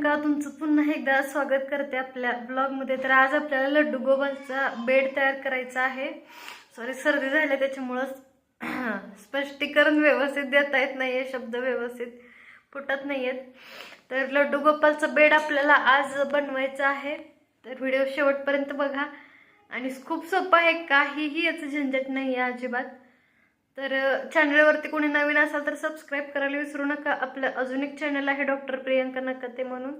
का तुमचं पुन्हा एकदा स्वागत करते आपल्या ब्लॉगमध्ये तर आज आपल्याला लड्डू गोपालचा बेड तयार करायचा आहे. सॉरी सर्दी झाली त्याच्यामुळं स्पष्टीकरण व्यवस्थित देता येत नाही आहे शब्द व्यवस्थित फुटत नाही आहेत तर लड्डू गोपालचा बेड आपल्याला आज बनवायचा आहे. तर व्हिडिओ शेवटपर्यंत बघा. आणि खूप सोपं आहे काहीही याचं झंझट नाही आहे अजिबात. तर चॅनलवरती कोणी नवीन असाल तर सबस्क्राईब करायला विसरू नका. आपलं अजून एक चॅनल आहे डॉक्टर प्रियंका नकाते म्हणून.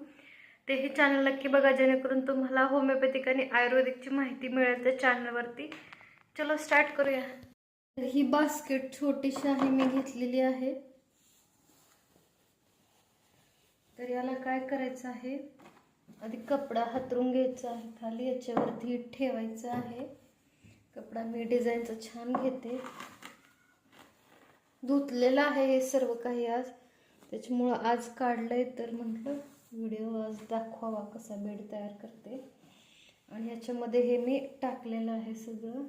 तेही चॅनल नक्की बघा जेणेकरून तुम्हाला होमिओपॅथिक आणि आयुर्वेदिकची माहिती मिळेल त्या चॅनलवरती चलो स्टार्ट करूया. तर ही बास्केट छोटीशी आहे मी घेतलेली आहे. तर याला काय करायचं आहे? आधी कपडा हातरून घ्यायचा आहे खाली याच्यावरती ठेवायचं आहे. कपडा मी डिझाईनचा छान घेते. धुतलेलं आहे हे सर्व काही आज. त्याच्यामुळं आज काढलंय तर म्हटलं व्हिडिओ आज दाखवावा कसा बेड तयार करते. आणि ह्याच्यामध्ये हे मी टाकलेलं आहे सगळं.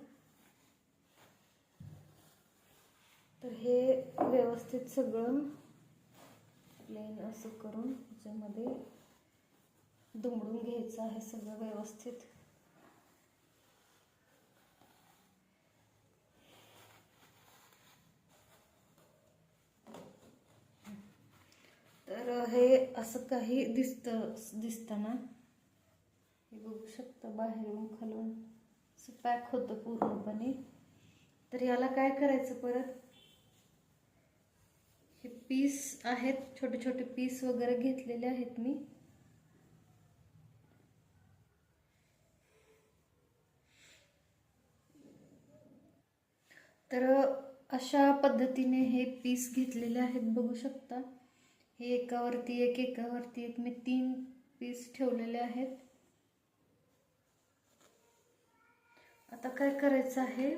तर हे व्यवस्थित सगळं प्लेन असं करून ह्याच्यामध्ये दुमडून घ्यायचं आहे सगळं व्यवस्थित. तर हे असं काही दिसतं दिसताना हे बघू शकता बाहेरून खालून. असं पॅक होतं पूर्णपणे. तर याला काय करायचं परत? हे पीस आहेत छोटे छोटे पीस वगैरे घेतलेले आहेत मी. तर अशा पद्धतीने हे पीस घेतलेले आहेत बघू शकता. हे एकावरती एक एकावरती एक. मी तीन पीस ठेवलेले आहेत. आता काय करायचं आहे?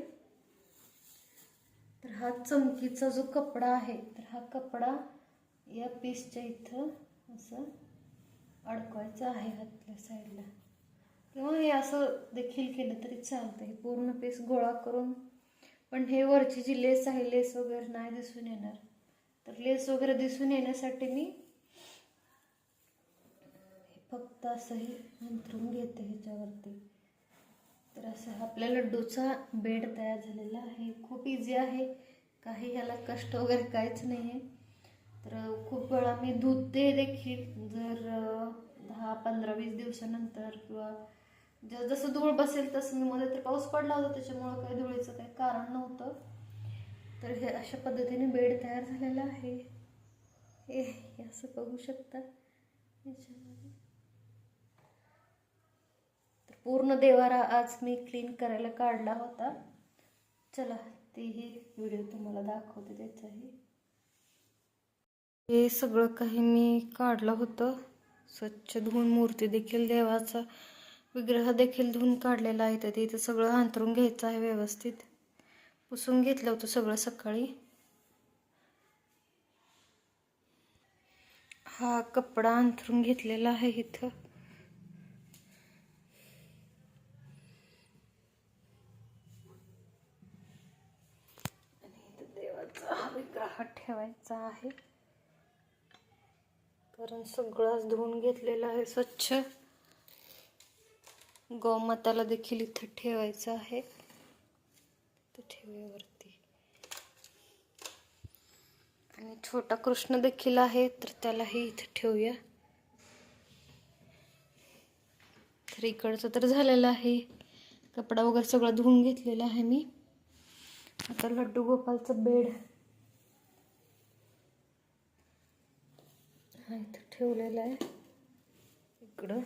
तर हा चमकीचा जो कपडा आहे तर हा कपडा या पीसच्या इथं असं अडकवायचं आहे हातल्या साईडला किंवा हे असं देखील केलं तरी चालतं हे पूर्ण पीस गोळा करून. पण हे वरची जी लेस आहे लेस वगैरे नाही दिसून येणार. तर लेस वगैरे दिसून येण्यासाठी मी फक्त असंही अंतरून घेते ह्याच्यावरती. तर असं आपल्या लड्डूचा बेड तयार झालेला आहे. खूप इझी आहे. काही ह्याला कष्ट वगैरे काहीच नाही आहे तर खूप वेळा मी धुते देखील जर दहा पंधरा वीस दिवसानंतर किंवा जसं धूळ बसेल तसं मी मध्ये तर पाऊस पडला होता त्याच्यामुळं काही धुळीचं काही कारण नव्हतं. तर हे अशा पद्धतीने बेड तयार झालेलं आहे. हे असं बघू शकता. याच्यामध्ये. तर पूर्ण देवारा आज मी क्लीन करायला काढला होता. चला तेही व्हिडिओ तुम्हाला दाखवते त्याचाही. हे सगळं काही मी काढलं होतं. स्वच्छ धुवून मूर्ती देखील देवाचा विग्रह देखील धुवून काढलेला आहे. तर इथं सगळं अंतरून घ्यायचं आहे व्यवस्थित. पुसून घेतलं होतं सगळं सकाळी. हा कपडा अंथरून घेतलेला आहे इथं. आणि इथं देवाचा हा विग्रह ठेवायचा आहे. कारण सगळंच धुवून घेतलेलं आहे स्वच्छ. गोमाताला देखील इथं ठेवायचं आहे. तो ठेवेवरती. आणि छोटा कृष्ण देखील आहे तर त्यालाही इथं ठेवूया. तर इकडचं तर झालेलं आहे. कपडा वगैरे सगळं धुवून घेतलेला आहे मी. आता लड्डू गोपालचं बेड. हा इथं ठेवलेलं आहे. इकडं.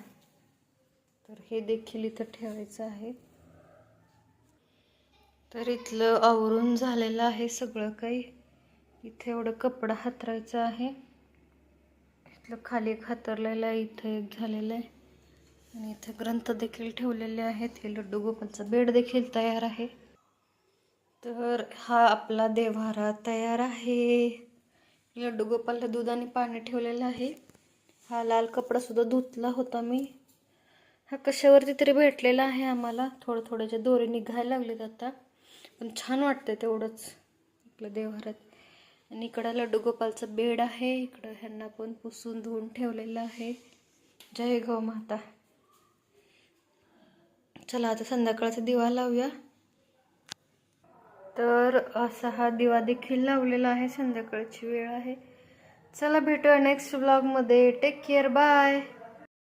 तर हे देखील इथं ठेवायचं आहे. तर इथलं आवरून झालेलं आहे सगळं काही. इथे एवढं कपडा हातरायचं आहे. इथलं खाली एक हातरलेलं आहे इथं एक झालेलं आहे. आणि इथं ग्रंथ देखील ठेवलेले आहेत. हे लड्डू गोपालचा बेड देखील तयार आहे. तर हा आपला देव्हारा तयार आहे. लड्डू गोपालला दूध आणि पाणी ठेवलेलं आहे. हा लाल कपडासुद्धा धुतला होता मी. हा कशावरती तरी भेटलेला आहे आम्हाला. थोडं थोड्याच्या दोरे निघायला लागलेत आता. पण छान वाटतं तेवढंच. आपलं देवघरात. आणि इकडं लड्डू गोपालचं बेड आहे. इकडं ह्यांना पण पुसून धुवून ठेवलेलं आहे. जय गो माता. चला आता संध्याकाळचा दिवा लावूया. तर असा हा दिवा देखील लावलेला आहे. संध्याकाळची वेळ आहे. चला भेटूया नेक्स्ट ब्लॉगमध्ये टेक केअर बाय